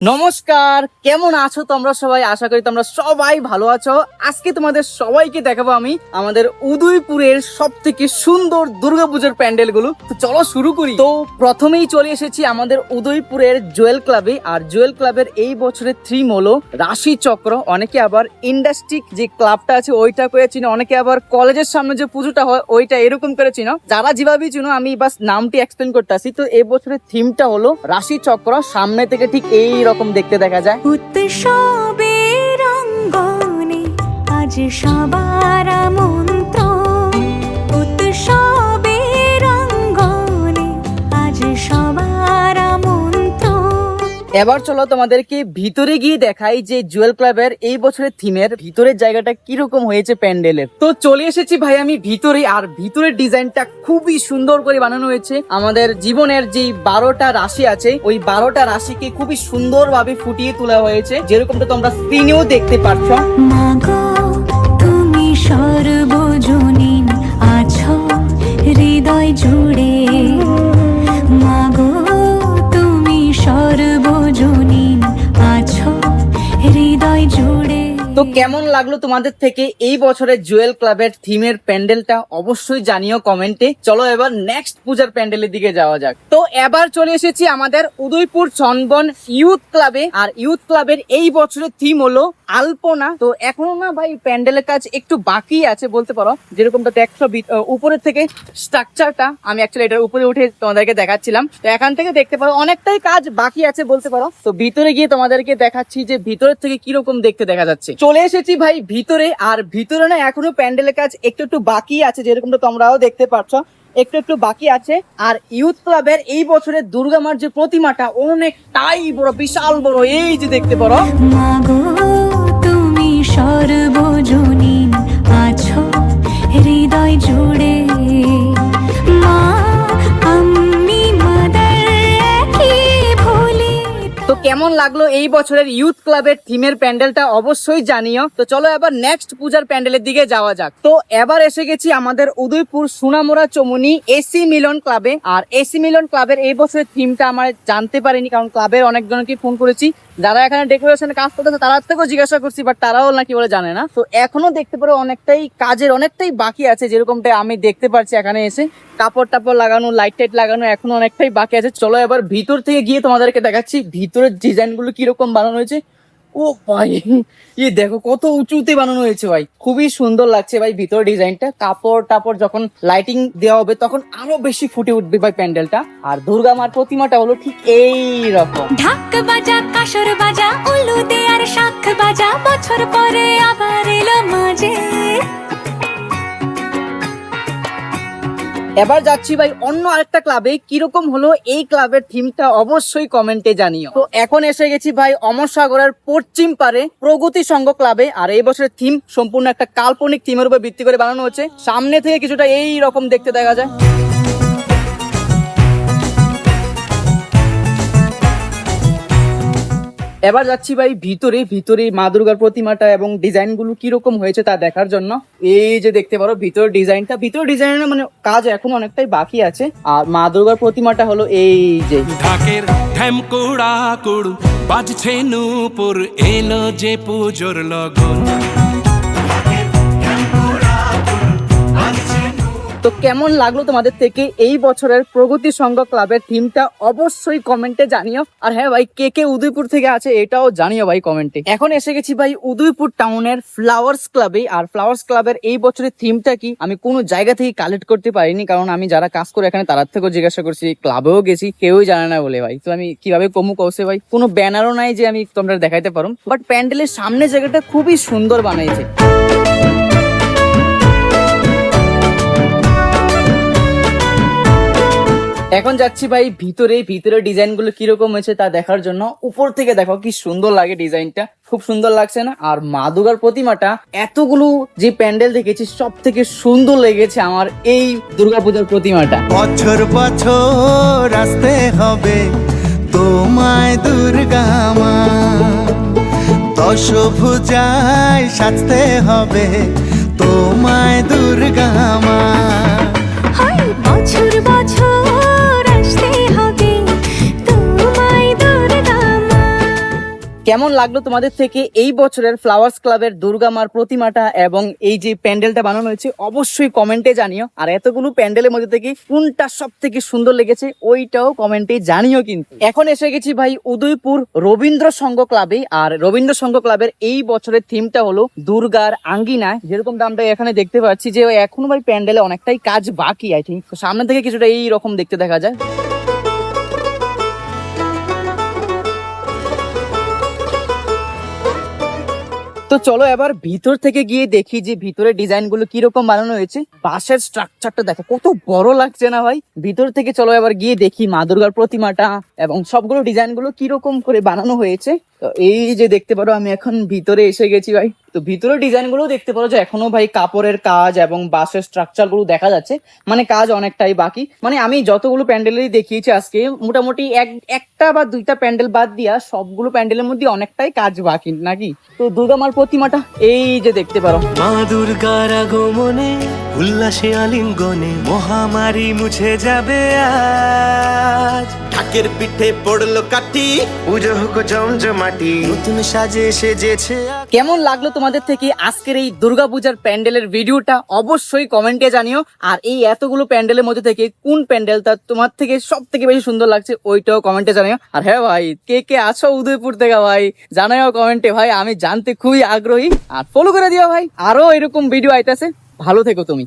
নমস্কার, কেমন আছো তোমরা সবাই? আশা করি তোমরা সবাই ভালো আছো। আজকে তোমাদের সবাইকে দেখাবো আমি আমাদের উদয়পুরের সব থেকে সুন্দর দুর্গাপুজোর প্যান্ডেলগুলো তো চলো শুরু করি। তো প্রথমেই চলে এসেছি আমাদের উদয়পুরের জুয়েল ক্লাবে। আর জুয়েল ক্লাবের এই বছরের থিম হলো রাশি চক্র। অনেকে আবার ইন্ডাস্ট্রিক যে ক্লাবটা আছে, ওইটা করে চিনো। অনেকে আবার কলেজের সামনে যে পুজোটা হয়, ওইটা এরকম করে চিনো। যারা যেভাবে চিনো, আমি বাস নামটি এক্সপ্লেন করতে আসি। তো এই বছরের থিমটা হলো রাশি চক্র। সামনে থেকে ঠিক এই রকম দেখতে দেখা যায়। উৎসবে রঙ্গনে আজ সবার মন্ত্র এবার চলো তোমাদেরকে ভিতরে গিয়ে দেখাই যে জুয়েল ক্লাবের এই বছরের থিমের ভিতরের জায়গাটা কীরকম হয়েছে প্যান্ডেলের। তো চলে এসেছি ভাই আমি ভিতরে, আর ভিতরের ডিজাইনটা খুবই সুন্দর করে বানানো হয়েছে। আমাদের জীবনের যে বারোটা রাশি আছে, ওই বারোটা রাশিকে খুবই সুন্দরভাবে ফুটিয়ে তোলা হয়েছে। যেরকমটা তোমরা স্ক্রিনেও দেখতে পাচ্ছ। তুমি সর্বজনীন আছো, হৃদয় জুড়ে। তো কেমন লাগল তোমাদের থেকে এই বছরের জুয়েল ক্লাবের থিমের প্যান্ডেলটা অবশ্যই জানিও কমেন্টে। চলো এবার নেক্সট পূজার প্যান্ডেলের দিকে যাওয়া যাক। তো এবার চলে এসেছি আমাদের উদয়পুর চনবন ইউথ ক্লাবে। আর ইউথ ক্লাবের এই বছরের থিম হলো আলপনা। তো এখনও না ভাই প্যান্ডেলের কাজ একটু বাকি আছে বলতে পারো। যেরকমটা দেখছ উপরের থেকে স্ট্রাকচারটা আমি অ্যাকচুয়ালি এটার উপরে উঠে তোমাদেরকে দেখাচ্ছিলাম। তো এখান থেকে দেখতে পারো, অনেকটাই কাজ বাকি আছে বলতে পারো। তো ভিতরে গিয়ে তোমাদেরকে দেখাচ্ছি যে ভিতরের থেকে কীরকম দেখতে দেখা যাচ্ছে। চলে এসেছি ভাই ভিতরে, আর ভিতরে না এখনও প্যান্ডেলের কাজ একটু একটু বাকি আছে, যেরকমটা তোমরাও দেখতে পাচ্ছ একটু একটু বাকি আছে, আর ইউথ ক্লাবের এই বছরের দুর্গা মার যে প্রতিমাটা অনেকটাই বড়, বিশাল বড়, এই যে দেখতে পারো। মাগো কেমন লাগল এই বছরের ইউথ ক্লাবের থিমের প্যান্ডেলটা অবশ্যই জানিও। তো চলো এবার নেক্সট পূজার প্যান্ডেলের দিকে যাওয়া যাক। তো এবার এসে গেছি আমাদের উদয়পুর সোনামুড়া চমুনি এসি মিলন ক্লাবে আর এসি মিলন ক্লাবের এই বছরের থিমটা আমার জানতে পারিনি, কারণ ক্লাবের অনেকজনকে ফোন করেছি। যারা এখানে ডেকোরেশনে কাজ করতেছে, তারা থেকেও জিজ্ঞাসা করছি বাট তারাও নাকি বলে জানে না। তো এখনও দেখতে পারো অনেকটাই, কাজের অনেকটাই বাকি আছে, যেরকমটা আমি দেখতে পারছি এখানে এসে। কাপড় টাপড় লাগানো লাইট টাইট লাগানো এখনও অনেকটাই বাকি আছে। চলো এবার ভিতর থেকে গিয়ে তোমাদেরকে দেখাচ্ছি ভিতরের ডিজাইনগুলো কীরকম বানানো হয়েছে। ও ভাই ইয়ে দেখো কত উঁচুতে বানানো হয়েছে ভাই। খুবই সুন্দর লাগছে ভাই ভিতর ডিজাইনটা। কাপড় টাপড় যখন লাইটিং দেওয়া হবে তখন আরও বেশি ফুটে উঠবে ভাই প্যান্ডেলটা। আর দুর্গা মার প্রতিমাটা হলো ঠিক এই রকম ঢাক বাজা, কাসর বাজা উলু দে আর শাখ বাজা, বছর পরে আবার এলো মাঝে। এবার যাচ্ছি ভাই অন্য আরেকটা ক্লাবে। কীরকম হলো এই ক্লাবের থিমটা অবশ্যই কমেন্টে জানিও। তো এখন এসে গেছি ভাই অমর সাগরের পশ্চিম পারে প্রগতি সংঘ ক্লাবে। আর এই বছরের থিম সম্পূর্ণ একটা কাল্পনিক থিমের উপর ভিত্তি করে বানানো হচ্ছে। সামনে থেকে কিছুটা এই রকম দেখতে দেখা যায়। এবার যাচ্ছি ভাই ভিতরে ভিতরে মা দুর্গার প্রতিমাটা এবং ডিজাইনগুলো কীরকম হয়েছে তা দেখার জন্য। এই যে দেখতে পারো, ভিতর ডিজাইনটা, ভিতর ডিজাইনের মানে কাজ এখন অনেকটাই বাকি আছে। আর মা দুর্গার প্রতিমাটা হলো এই যে। ঢাকের ঢ্যামকুড়া কুড়ু, বাজছে নূপুর, এলো যে পুজোর লগন। কেমন লাগল তোমাদের থেকে? এই বছরের প্রগতি সংঘ ক্লাবের থিমটা অবশ্যই কমেন্টে জানিও। আর হ্যাঁ ভাই, কে কে উদয়পুর থেকে আছে এটাও জানিও ভাই কমেন্টে এখন এসে গেছি ভাই উদয়পুর টাউনের ফ্লাওয়ার্স ক্লাবে আর ফ্লাওয়ার্স ক্লাবের এই বছরের থিমটা কি? আমি কোনো জায়গা থেকে কালেক্ট করতে পারিনি, কারণ আমি যারা কাজ করে এখানে তার থেকেও জিজ্ঞাসা করছি, ক্লাবেও গেছি? কেউই জানে না বলে ভাই। তো আমি কীভাবে কমু কৌশে ভাই? কোনো ব্যানারও নাই যে আমি তোমরা দেখাইতে পারো। বাট প্যান্ডেলের সামনে জায়গাটা খুবই সুন্দর বানিয়েছে এখন যাচ্ছি ভাই ভিতরে ভিতরে ডিজাইনগুলো কীরকম হয়েছে তা দেখার জন্য। উপর থেকে দেখো কি সুন্দর লাগে ডিজাইনটা। খুব সুন্দর লাগছে না? আর মা দুর্গার প্রতিমাটা এতগুলো যে প্যান্ডেল দেখেছি সব থেকে সুন্দর লেগেছে আমার এই দুর্গাপূজার প্রতিমাটা। বছর বছর আসতে হবে তোমায় দুর্গা মা। দশ ভুজায় সাজতে হবে তোমায় দুর্গা মা। কেমন লাগল তোমাদের থেকে এই বছরের ফ্লাওয়ার্স ক্লাবের দুর্গা মার প্রতিমাটা এবং এই যে প্যান্ডেলটা বানানো হয়েছে, অবশ্যই কমেন্টে জানিও। আর এতগুলো প্যান্ডেলের মধ্যে থেকে কোনটা সব থেকে সুন্দর লেগেছে, ওইটাও কমেন্টে জানিও কিন্তু। এখন এসে গেছি ভাই উদয়পুর রবীন্দ্র সংঘ ক্লাবে আর রবীন্দ্র সংঘ ক্লাবের এই বছরের থিমটা হলো দুর্গার আঙ্গিনায় যেরকম আমরা এখানে দেখতে পাচ্ছি যে এখনও ভাই প্যান্ডেলে অনেকটাই কাজ বাকি আই থিঙ্ক সামনে থেকে কিছুটা এই রকম দেখতে দেখা যায়। তো চলো এবার ভিতর থেকে গিয়ে দেখি যে ভিতরে ডিজাইনগুলো কীরকম বানানো হয়েছে। বাঁশের স্ট্রাকচারটা দেখো, কত বড় লাগছে না ভাই? ভিতর থেকে চলো এবার গিয়ে দেখি মা দুর্গার প্রতিমাটা এবং সবগুলো ডিজাইনগুলো কীরকম করে বানানো হয়েছে। তো এই যে দেখতে পারো আমি এখন ভিতরে এসে গেছি ভাই। তো ভিতরে ডিজাইনগুলো দেখতে পারো যে এখনও ভাই কাপড়ের কাজ এবং বাঁশের স্ট্রাকচারগুলো দেখা যাচ্ছে। মানে কাজ অনেকটাই বাকি। মানে আমি যতগুলো প্যান্ডেলই দেখিয়েছি আজকে মোটামুটি এক একটা বা দুইটা প্যান্ডেল বাদ দিয়া সবগুলো প্যান্ডেলের মধ্যে অনেকটাই কাজ বাকি নাকি? তো দুর্গা মার প্রতিমাটা এই যে দেখতে পারো। মা দুর্গার আগমনে উল্লাসে আলিঙ্গনে মহামারী মুছে যাবে আজ। ঢাকের পিঠে পড়ল কাটি পুজো হোক জমজমাটি নতুন সাজে সেজেছে কেমন লাগল তোমাদের থেকে আজকের এই দুর্গাপূজার প্যান্ডেলের ভিডিওটা? অবশ্যই কমেন্টে জানিও। আর এই এতগুলো প্যান্ডেলের মধ্যে থেকে কোন প্যান্ডেলটা তোমার থেকে সব থেকে বেশি সুন্দর লাগছে, ওইটাও কমেন্টে জানিও। আর হ্যাঁ ভাই, কে কে আছো উদয়পুর থেকে ভাই জানাও কমেন্টে ভাই, আমি জানতে খুবই আগ্রহী। আর ফলো করে দিও ভাই, আরও এরকম ভিডিও আইতাছে। ভালো থেকো তুমি।